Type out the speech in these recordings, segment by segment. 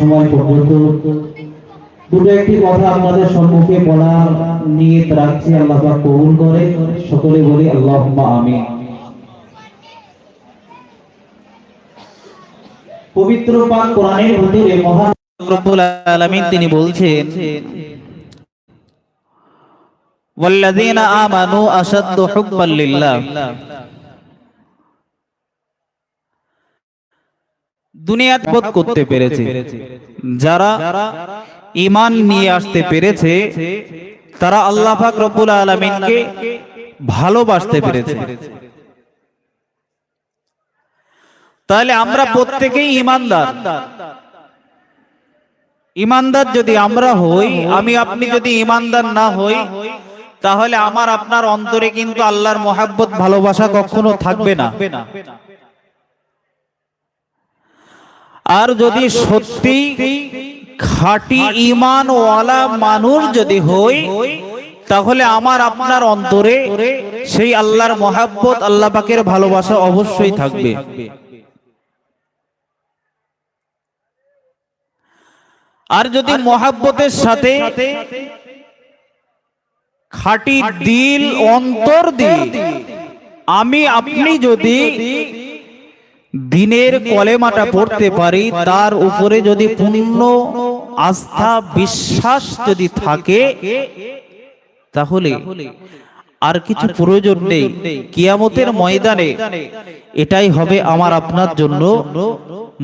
সময় পর্যন্ত দুটো একটি কথা আপনাদের সম্মুখে বলার নিয়ত রাখছি আল্লাহ পাক কবুল করে সকলে বলি আল্লাহুম্মা আমিন পবিত্র পাক কোরআনের ভিতরে মহান রব্বুল আলামিন তিনি বলছেন والذين آمنوا أشد حبا لله দুনিয়াত বোধ করতে পেরেছে। যারা ঈমান নিয়ে আসতে পেরেছে তারা আল্লাহ পাক রব্বুল আলামিনকে ভালোবাসতে পেরেছে। তাহলে আমরা প্রত্যেকেই ঈমানদার। ইমানদার যদি আমরা হই আমি আপনি যদি ইমানদার না হই তাহলে আমার আপনার অন্তরে কিন্তু আল্লাহর মহাব্বত ভালোবাসা কখনো থাকবে না। আর যদি সত্যি খাঁটি ইমান ওয়ালা মানুষ যদি হই, তাহলে আমার আপনার অন্তরে সেই আল্লাহর মহাব্বত, আল্লাহ পাকের ভালোবাসা অবশ্যই থাকবে। আর যদি মহাব্বতের সাথে খাঁটি দিল, অন্তর দিয়ে আমি, আপনি যদি দিনের কলেমাটা পড়তে পারি তার উপরে যদি পূর্ণ আস্থা বিশ্বাস যদি থাকে তাহলে আর কিছু প্রয়োজন নেই। কিয়ামতের ময়দানে এটাই হবে আমার আপনার জন্য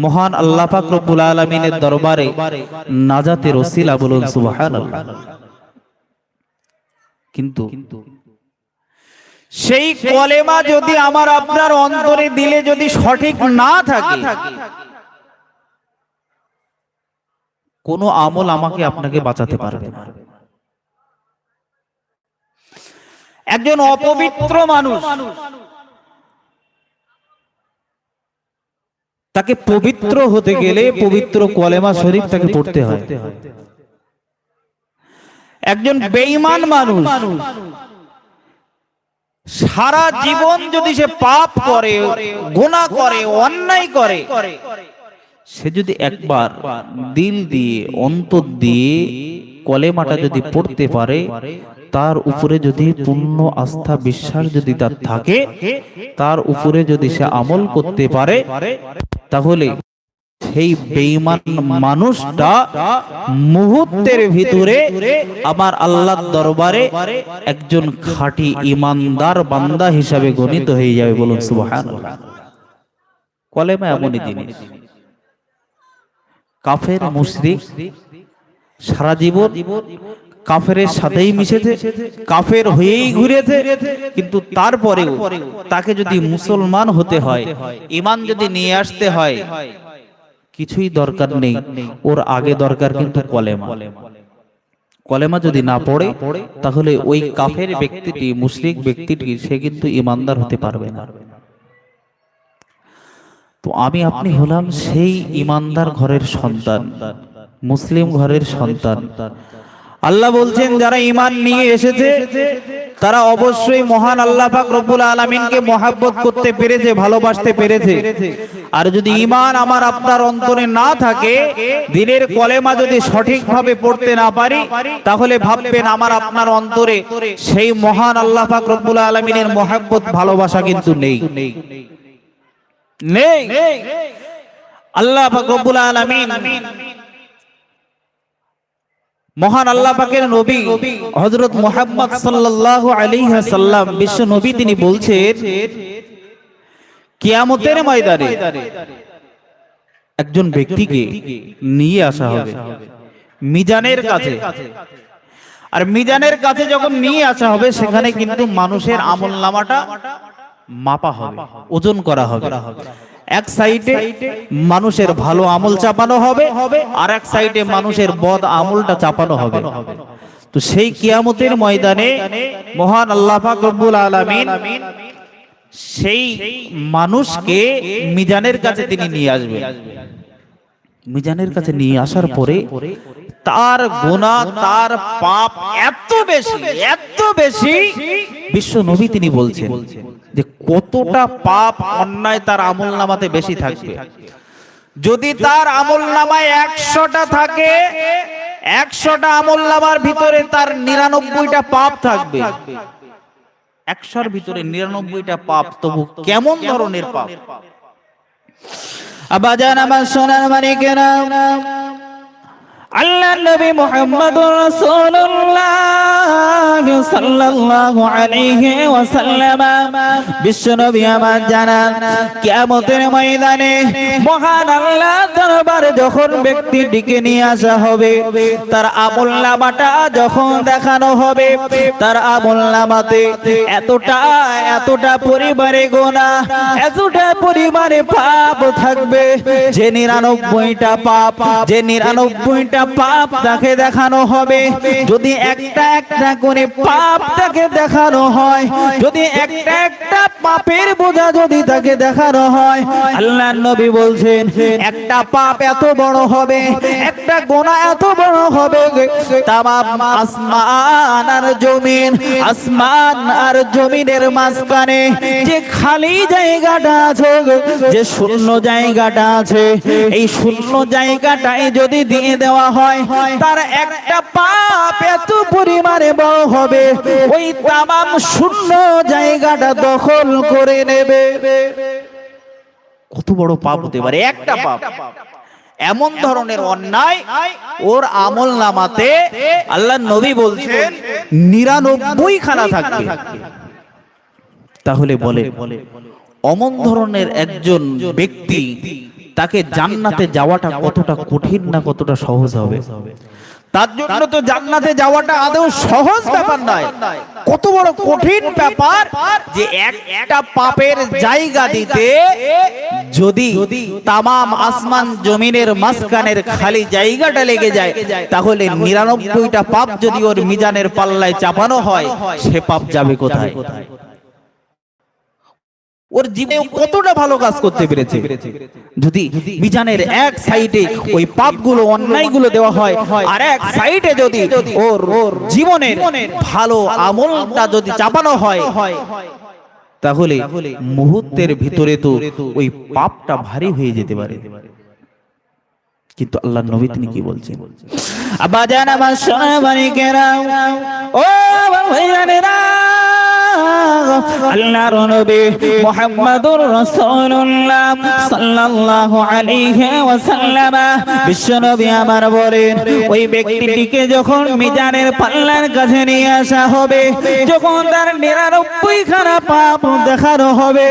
মহান আল্লাহ পাক রব্বুল আলামিনের দরবারে নাজাতের ওসিলা বলুন সুবহানাল্লাহ। কিন্তু সেই কলেমা যদি আমার আপনার অন্তরে দিলে যদি সঠিক না থাকে কোন আমল আমাকে আপনাকে বাঁচাতে পারবে না। একজন অপবিত্র মানুষ তাকে পবিত্র হতে গেলে পবিত্র কলেমা শরীফ তাকে পড়তে হয়। একজন বেঈমান মানুষ সারা জীবন যদি সে পাপ করে গুনাহ করে অন্যায় করে সে যদি একবার দিল দিয়ে অন্তর দিয়ে কলেমাটা যদি পড়তে পারে তার উপরে যদি পূর্ণ আস্থা বিশ্বাস যদি তার থাকে তার উপরে যদি সে আমল করতে পারে তাহলে সেই বেঈমান মানুষটা মুহূর্তের ভিতরে আমার আল্লাহর দরবারে একজন খাঁটি ইমানদার বান্দা হিসাবে গণিত হয়ে যাবে বলুন কাফের মুশরিক সারা জীবন কাফের সাথেই মিশেছে, কাফের হয়েই ঘুরেছে, কিন্তু তারপরেও তাকে যদি মুসলমান হতে হয় ইমান যদি নিয়ে আসতে হয় কিছুই দরকার নেই। ওর আগে দরকার কিন্তু কলেমা। কলেমা যদি না পড়ে, তাহলে ওই কাফের ব্যক্তিটি মুশরিক ব্যক্তিটি, সে কিন্তু ইমানদার হতে পারবে না। তো আমি, আপনি হলাম সেই ইমানদার ঘরের সন্তান, মুসলিম ঘরের সন্তান। আল্লাহ বলছেন, যারা ইমান নিয়ে এসেছে, তারা অবশ্যই মহান আল্লাহ পাক রব্বুল আলামিনকে মহাব্বত করতে পেরেছে, ভালোবাসতে পেরেছে। আর যদি ইমান আমার আপনার অন্তরে না থাকে দিনের কলেমা যদি সঠিকভাবে পড়তে না পারি তাহলে ভাববেন আমার আপনার অন্তরে সেই মহান আল্লাহ পাক রব্বুল আলামিনের মহাব্বত ভালোবাসা কিন্তু নেই। নেই। আল্লাহ পাক রব্বুল আলামিন মহান আল্লাহ পাকের নবী হযরত মুহাম্মদ সাল্লাল্লাহু আলাইহি সাল্লাম বিশ্ব নবী তিনি বলছেন কিয়ামতের ময়দানে একজন ব্যক্তিকে নিয়ে আসা হবে। মিজানের কাছে। আর মিজানের কাছে যখন নিয়ে আসা হবে সেখানে কিন্তু মানুষের আমল নামাটা মাপা হবে ওজন করা হবে। এক সাইডে মানুষের ভালো আমল চাপানো হবে আর এক সাইডে মানুষের বদ আমলটা চাপানো হবে। তো সেই কিয়ামতের ময়দানে মহান আল্লাহ পাক রব্বুল আলামিন সেই মানুষকে মিজানের কাছে তিনি নিয়ে আসবেন। মিজানের কাছে নিয়ে আসার পরে তার গোনা তার পাপ এত বেশি এত বেশি, বিশ্ব নবী তিনি বলছেন যে কতটা পাপ অন্যায় তার আমল নামাতে বেশি থাকবে। যদি তার আমল নামায় একশোটা থাকে, একশোটা আমল নামার ভিতরে তার নিরানব্বইটা পাপ থাকবে। একশোর ভিতরে নিরানব্বইটা পাপ তবু কেমন ধরনের পাপ? আবাজান আমার সোনার মানিকেরা আল্লাহ নবী মুহাম্মদুর রাসূলুল্লাহ সাল্লাল্লাহু আলাইহি ওয়াসাল্লাম। বিশ্ব নবী আমার জানান কিয়ামতের ময়দানে মহান আল্লাহ দরবারে যখন ব্যক্তি ডেকে নিয়ে আসা হবে, তার আমল নামাটা যখন দেখানো হবে, তার আমল নামাতে এতটা এতটা পরিবারে গোনা, এতটা পরিবারে পাপ থাকবে, যে নিরানব্বইটা পাপ, যে নিরানব্বইটা পাপ তাকে দেখানো হবে। যদি একটা একটা করে পাপ তাকে দেখানো হয়, যদি একটা একটা পাপের বোঝা যদি তাকে দেখানো হয় আল্লাহ নবী বলছেন, একটা পাপ এত বড় হবে, একটা গোনা এত বড় হবে, তামাম আসমান আর জমিন, আসমান আর জমিনের মাঝখানে যে খালি জায়গাটা আছে, যে শূন্য জায়গাটা আছে, এই শূন্য জায়গাটাই যদি দিয়ে দেওয়া হয় তার একটা পাপ এত পরিমাণে বড় হবে। ওই তামাম শূন্য জায়গাটা দখল করে নেবে। কত বড় পাপ হতে পারে একটা পাপ। এমন ধরনের অন্যায় ওর আমল নামাতে আল্লাহ নবী বলছেন নিরানব্বই খানা থাকবে। তাহলে বলে অমন ধরনের একজন ব্যক্তি তাকে জান্নাতে যাওয়াটা কতটা কঠিন না কতটা সহজ হবে? তার জন্য তো জান্নাতে যাওয়াটা আদৌ সহজ ব্যাপার নয়। কত বড় কঠিন ব্যাপার যে একটা পাপের জায়গা দিতে যদি তামাম আসমান জমিনের মাঝখানের খালি জায়গাটা লেগে যায় তাহলে নিরানব্বইটা পাপ যদি ওর মিজানের পাল্লায় চাপানো হয় সে পাপ যাবে কোথায়? ওর জীবনে কতটা ভালো কাজ করতে পেরেছে। যদি মিজানের এক সাইডে ওই পাপগুলো, অন্যায়গুলো দেওয়া হয়, আর এক সাইডে যদি ওর ওর জীবনের ভালো আমলটা যদি চাপানো হয়, তাহলে মুহূর্তের ভিতরে তো ওই পাপটা ভারী হয়ে যেতে পারে। কিন্তু আল্লাহ নবী তিনি কি বলছেন? আবাজান আমার সোনা বাড়িকেরা ও আমার ভাইয়ানেরা আল্লাহর নবী মুহাম্মদুর রাসূলুল্লাহ সাল্লাল্লাহু আলাইহি আমার বলেন ওই ব্যক্তিটিকে যখন মিজানের পাল্লার কাছে নিয়ে আসা হবে, যখন তার নিরানব্বই খানা পাপ দেখানো হবে,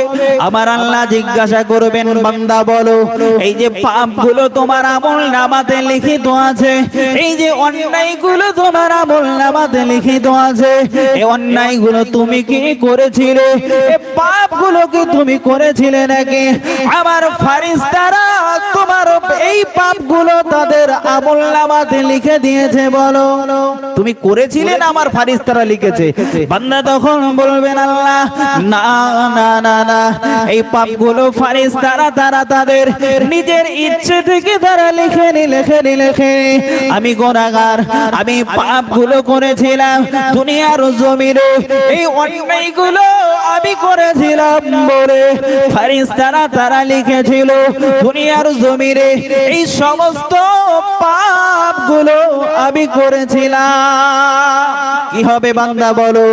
আমার আল্লাহ জিজ্ঞাসা করবেন, বান্দা বলো, এই যে পাপগুলো তোমার আমল নামাতে লিখিত আছে, এই যে অন্যায়গুলো তোমার আমল নামাতে লিখিত আছে, এই অন্যায়গুলো তুমি কি করেছিলে? এই পাপগুলো কি তুমি করেছিলে নাকি? আমার ফারিস্তারা তোমার এই পাপগুলো তাদের আমল নামাতে লিখে দিয়েছে, বলো। তুমি করেছিলে না আমার ফারিস্তারা লিখেছে? বান্দা তখন বলবেন, আল্লাহ, না না না না। এই পাপগুলো ফারিস্তারা তারা তাদের নিজের ইচ্ছে থেকে তারা লিখে নি লিখে নি, লিখে আমি গোনাগার আমি পাপগুলো করেছিলাম। দুনিয়ার জমিনে এই অন্যায়গুলো আমি করেছিলাম বলে ফারিস্তারা তারা লিখেছিল, দুনিয়ার জমিনে এই সমস্ত পাপগুলো আমি করেছিলাম। কি হবে বান্দা বলো?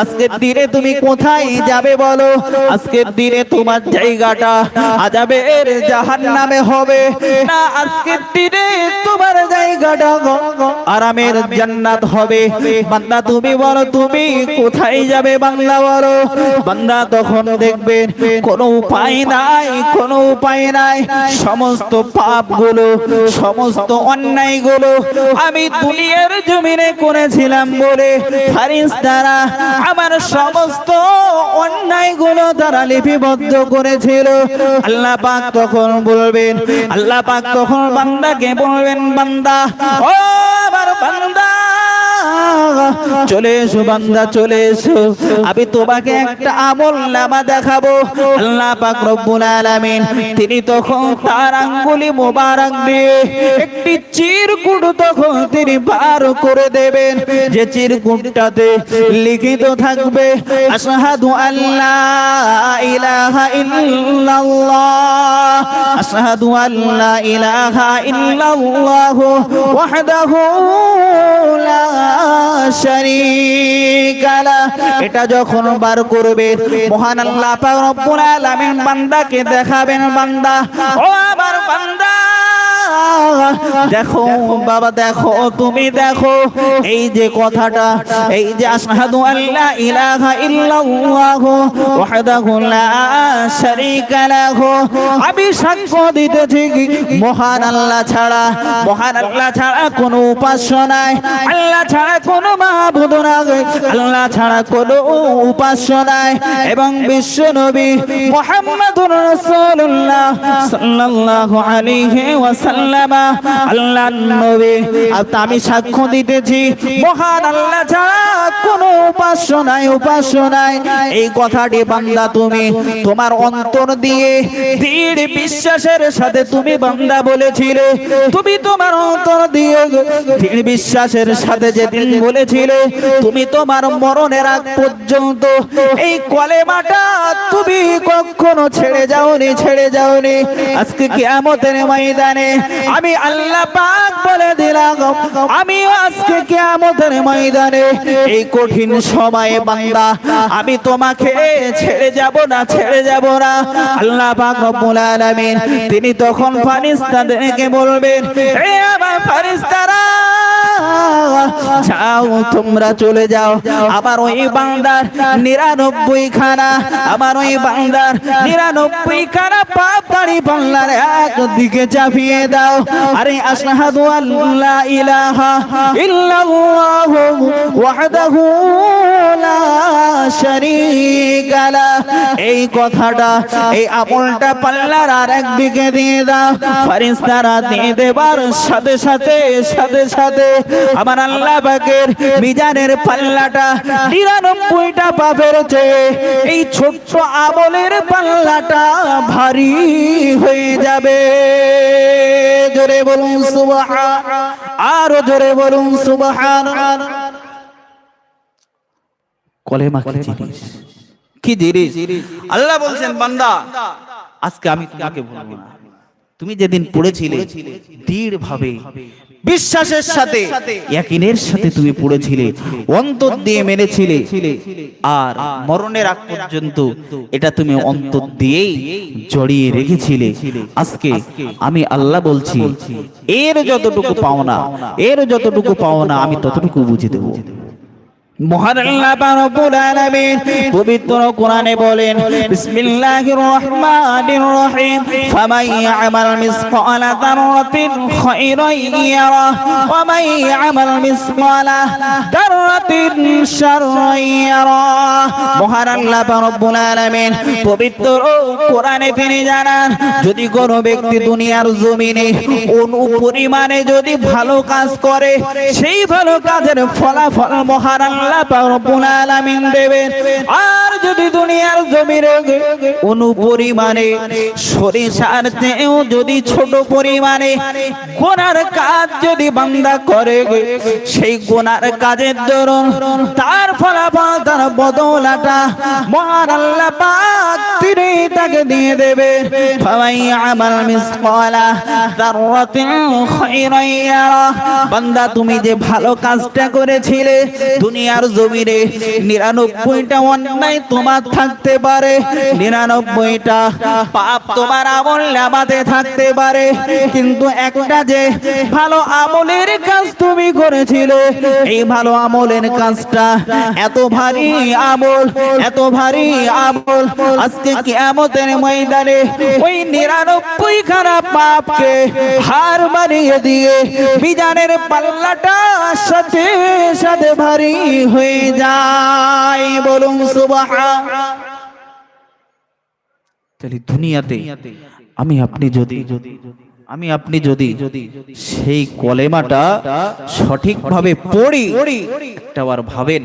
আজকের দিনে তুমি কোথায় যাবে বলো? আজকের দিনে তোমার জায়গাটা জাহান নামে হবে। না, আজকের দিনে তোমার জায়গাটা আরামের জান্নাত হবে। বান্দা, তুমি বলো, তুমি কোথায় যাবে বাংলা বলো বান্দা তখন দেখবেন কোনো উপায় নাই, কোনো উপায় নাই। সমস্ত পাপগুলো, সমস্ত আমি দুনিয়ার জমিনে করেছিলাম বলে ফারিস্তারা আমার সমস্ত তারা লিপিবদ্ধ করেছিল। আল্লাহ পাক তখন বলবেন, আল্লাহ পাক তখন বান্দাকে বলবেন, বান্দা, ও আমার বান্দা চলে এসো বান্দা, চলে এসো। আমি তোমাকে একটা আমল নামা দেখাবো। আল্লাহ পাক রব্বুল আলামিন, তিনি তখন তার আঙ্গুলি মোবারক দিয়ে একটি চির চিরকুট তখন তিনি পার করে দেবেন। যে চিরকুটটাতে লিখিত থাকবে, আশহাদু আল্লাহ ইলাহা ইল্লাল্লাহ। আশহাদু আল্লা ইলাহা ইল্লাল্লাহ ওয়াহদাহু লা এটা যখন বার করবে মহান আল্লাহ রব্বুল আলামিন বান্দাকে দেখাবেন বান্দা। ও আমার বান্দা দেখো, বাবা, দেখো তুমি দেখো, এই যে কথাটা, এই যে আশহাদু আল্লা ইলাহা ইল্লাল্লাহ ওয়াহদাহু লা শারীকা লাহু। আমি সাক্ষ্য দিতেছি মহান আল্লাহ ছাড়া, মহান আল্লাহ ছাড়া কোনো উপাস্য নাই। আল্লাহ ছাড়া কোনো মাহবুদ নাই। আল্লাহ ছাড়া কোনো উপাস্য নাই। এবং বিশ্ব নবী মুহাম্মাদুর রাসূলুল্লাহ সাল্লাল্লাহু আলাইহি ওয়াসাল্লাম আল্লাহর নবী। আর আমি সাক্ষ্য দিতেছি। মহান আল্লাহ ছাড়া এই কথাটি বান্দা তুমি, তোমার অন্তর দিয়ে দৃঢ় বিশ্বাসের সাথে তুমি বান্দা বলেছিলে। তুমি তোমার অন্তর দিয়ে দৃঢ় বিশ্বাসের সাথে যেদিন বলেছিলে, তুমি তোমার মরণের আগ পর্যন্ত এই কলেমাটা তুমি কখনো ছেড়ে যাওনি ছেড়ে যাওনি। আজকে কিয়ামতের ময়দানে আমি আল্লাহ পাক বলে দিলাম, আমি আজকে কিয়ামতের ময়দানে এই কঠিন সময়ে বান্দা, আমি তোমাকে ছেড়ে যাব না, ছেড়ে যাব না। আল্লাহ পাক রব্বুল আলামিন, তিনি তখন ফারিস্তাদেরকে বলবেন হে আমার ফারিস্তারা যাও তোমরা চলে যাও। আবার ওই বান্দার নিরানব্বই খানা আমার ওই বান্দার নিরানব্বই খানা পাপ দাড়ি পাল্লার একদিকে চাপিয়ে দাও। আরে আশহাদু আল্লা ইলাহা ইল্লাল্লাহু ওয়াহদাহু লা শারীকা লা। এই কথাটা এই আমলটা পাল্লার আর একদিকে দিয়ে দাও। ফারিস্তারা দিয়ে দেবার সাথে সাথে সাথে সাথে আমার আল্লাহ পাকের মিজানের পাল্লাটা নিরানব্বইটা পাপের চেয়ে এই ছোট্ট আমলের পাল্লাটা ভারী হয়ে যাবে। জোরে বলুন, সুবহান। আরও জোরে বলুন, সুবহান। কলেমা কি জিনিস? কি জিনিস? আল্লাহ বলছেন, বান্দা, আজকে আমি তোমাকে বলব না। তুমি যেদিন পড়েছিলে দৃঢ় ভাবে বিশ্বাসের সাথে ইয়াকিনের সাথে তুমি পড়েছিলে অন্তর দিয়ে মেনেছিলে। আর মরণের আগ পর্যন্ত এটা তুমি অন্তর দিয়েই জড়িয়ে রেখেছিলে। আজকে আমি আল্লাহ বলছি এর যতটুকু পাওনা এর যতটুকু পাওনা আমি ততটুকু বুঝে দেবো। মহান আল্লাহ রব্বুল আলামিন পবিত্র কোরআনে বলেন, বিসমিল্লাহির রহমানির রহিম, ফামান ইয়ামাল মিসকালা যাররাতিন খায়রান ইয়ারা ওয়া মান ইয়ামাল মিসকালা যাররাতিন শাররান ইয়ারা। মহান আল্লাহ রব্বুল আলামিন পবিত্র কোরআনে তিনি জানান, যদি কোনো ব্যক্তি দুনিয়ার জমিনে অনু পরিমাণে যদি ভালো কাজ করে, সেই ভালো কাজের ফলাফল মহান আল্লাহ রব্বুল আলামিন দেবেন। আর যদি দুনিয়ার জমিনে অনু পরিমাণে সরিষার চেয়েও যদি ছোট পরিমাণে গোনার কাজ যদি বান্দা করে, সেই গোনার কাজের তার ফলাফল, তার বদলাটা মহান আল্লাহ তিনি তাকে দিয়ে দেবে বান্দা, তুমি যে ভালো কাজটা করেছিলে দুনিয়ার জমিনে নিরানব্বইটা অন্যায় তোমার থাকতে পারে। নিরানব্বইটা পাপ তোমার আমল নামাতে থাকতে পারে। কিন্তু একটা যে ভালো আমলের কাজ তুমি করেছিলে, এই ভালো আমলের কাজটা এত ভারী আমল, এত ভারী আমল। আজকে কিয়ামতের ময়দানে ওই নিরানব্বই খারাপ পাপকে হার মারিয়ে দিয়ে বিজানের পাল্লাটা সাথে সাথে ভারী হয়ে যায়, বলুন তাহলে দুনিয়াতে আমি আপনি যদি, আমি আপনি যদি সেই কলেমাটা সঠিকভাবে পড়ি, একটাবার ভাবেন,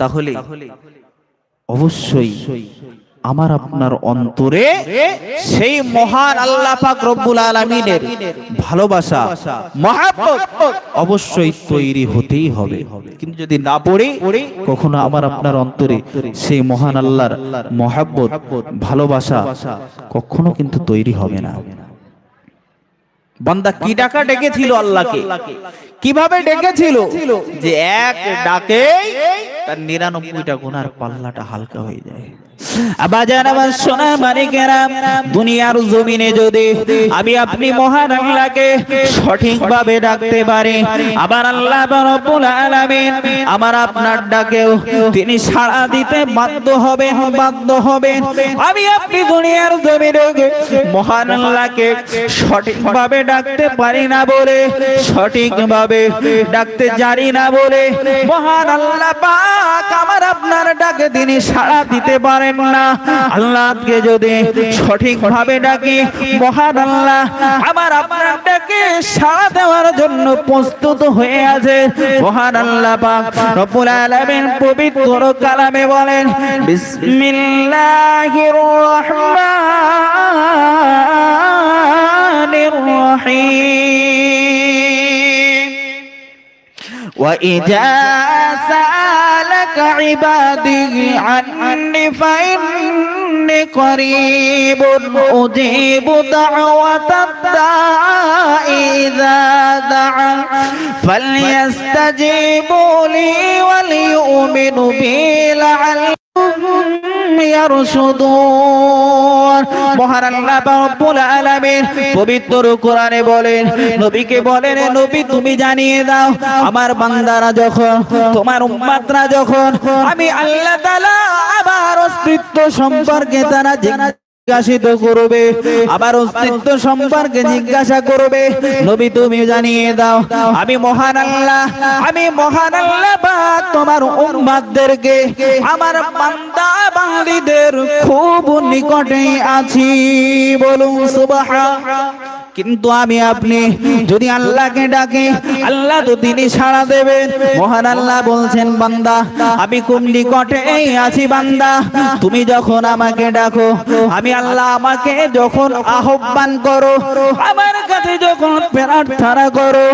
তাহলে অবশ্যই আমার আপনার অন্তরে সেই মহান আল্লাহ পাক রব্বুল আলামিনের ভালোবাসা, মহাব্বত অবশ্যই তৈরি হতেই হবে। কিন্তু যদি না পড়ে, কখনো আমার আপনার অন্তরে সেই মহান আল্লাহর মহাব্বত, ভালোবাসা কখনো কিন্তু তৈরি হবে না। বান্দা কি ডাকা ডেকেছিল আল্লাহকে? কীভাবে ডেকেছিল? যে এক ডাকে তার নিরানব্বইটা গুনার পাল্লাটা হালকা হয়ে যায়। আবাজান আমার সোনা মানিকেরা দুনিয়ার জমিনে যদি আমি আপনি মহান আল্লাহকে সঠিকভাবে ডাকতে পারি আবার আল্লাহ রব্বুল আলামিন আমার আপনার ডাকেও তিনি সাড়া দিতে বাধ্য হবে বাধ্য হবে আমি আপনি দুনিয়ার জমিনে মহান আল্লাহকে সঠিকভাবে ডাকতে পারি না বলে, সঠিকভাবে ডাকতে জানি না বলে, মহান আল্লাহ পাক আমার আপনার ডাকে তিনি সাড়া দিতে পারেন না। আল্লাহকে যদি সঠিকভাবে ডাকি, মহান আল্লাহ আমার আপনার ডাকে সাড়া দেওয়ার জন্য প্রস্তুত হয়ে আছে। মহান আল্লাহ পাক রব্বুল আলামিন পবিত্র কালামে বলেন, বিসমিল্লাহির রহমানির الرحيم. وإذا سألك عبادي عني فإني قريب أجيب دعوة الداء إذا دعا. فليستجيبوا لي وليؤمنوا بي لعلهم পবিত্র কোরআনে বলেন, নবীকে বলেন নবী, তুমি জানিয়ে দাও, আমার বান্দারা যখন, তোমার উম্মাতরা যখন, আমি আল্লাহ আমার অস্তিত্ব সম্পর্কে তারা জিজ্ঞাসিত করবে, আবার অস্তিত্ব সম্পর্কে জিজ্ঞাসা করবে। নবী, তুমি জানিয়ে দাও, আমি মহান আল্লাহ, আমি মহান আল্লাহ বা তোমার উম্মাদদেরকে, আমার বান্দা বান্দীদের খুব নিকটে আছি। বলুন সুবহান কিন্তু আমি আপনি যদি আল্লাহকে ডাকে, আল্লাহ তো তিনি সাড়া দেবেন মহান আল্লাহ বলছেন, বান্দা, আমি খুব নিকটে আছি, বান্দা? তুমি যখন আমাকে ডাকো, আমি আল্লাহ আমাকে যখন আহ্বান করো, আমার কাছে যখন প্রার্থনা করো,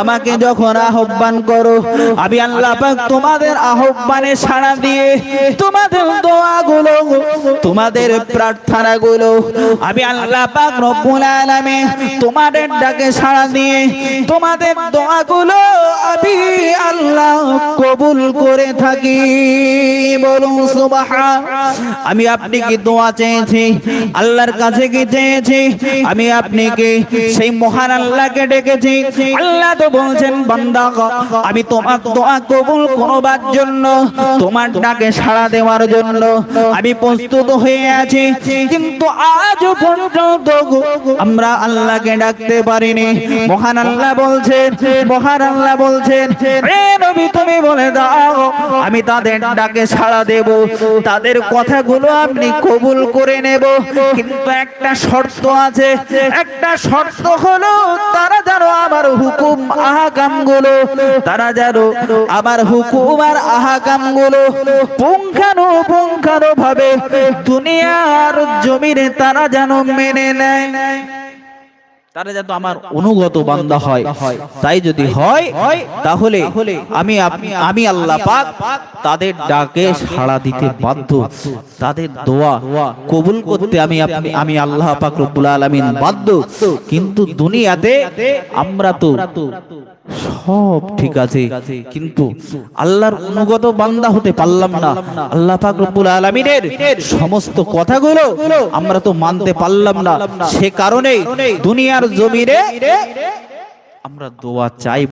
আমাকে যখন আহ্বান করো, আমি আল্লাহ পাক তোমাদের আহ্বানে সাড়া দিয়ে তোমাদের দোয়াগুলো, তোমাদের প্রার্থনাগুলো, আমি আল্লাহ পাক রব্বুল আলামিন তোমাদের ডাকে সাড়া দিয়ে তোমাদের দোয়াগুলো আমি আল্লাহ কবুল করে থাকি। বলুন, সুবহান। আমি আপনি কি দোয়া চেয়েছি? আল্লাহর কাছে কি চেয়েছি? আমি আপনি কি সেই মহান আল্লাহকে ডেকেছি? আল্লাহ তো বলছেন, বান্দা আমি তোমার দোয়া কবুল করবার জন্য, তোমার ডাকে সাড়া দেওয়ার জন্য আমি প্রস্তুত হয়ে আছি। কিন্তু আজ পর্যন্ত আমরা আল্লাহকে ডাকতে পারিনি। মহান আল্লাহ বলছেন, মহান আল্লাহ বলছেন, এ নবী, তুমি বলে দাও, আমি তাদের ডাকে সাড়া দেব। তাদের কথাগুলো আপনি কবুল করে নেব। কিন্তু একটা শর্ত আছে, একটা শর্ত হলো তারা যেন আমার হুকুম আহাকামগুলো তারা যেন আমার হুকুম আর আহাকামগুলো পুঙ্খানু পুঙ্খানু ভাবে দুনিয়ার জমিনে তারা যেন মেনে নেয়। তারা যাতে আমার অনুগত বান্দা হয়। তাই যদি হয় তাহলে আমি আমি আল্লাহ পাক তাদের ডাকে সাড়া দিতে বাধ্য। তাদের দোয়া কবুল করতে আমি আমি আল্লাহ পাক রব্বুল আলামিন বাধ্য। কিন্তু দুনিয়াতে আমরা তো সব ঠিক আছে, কিন্তু আল্লাহর অনুগত বান্দা হতে পারলাম না। আল্লাহ পাক আলামিনের সমস্ত কথাগুলো আমরা তো মানতে পারলাম না। সে কারণে দুনিয়ার জমিরে আমরা দোয়া চাই।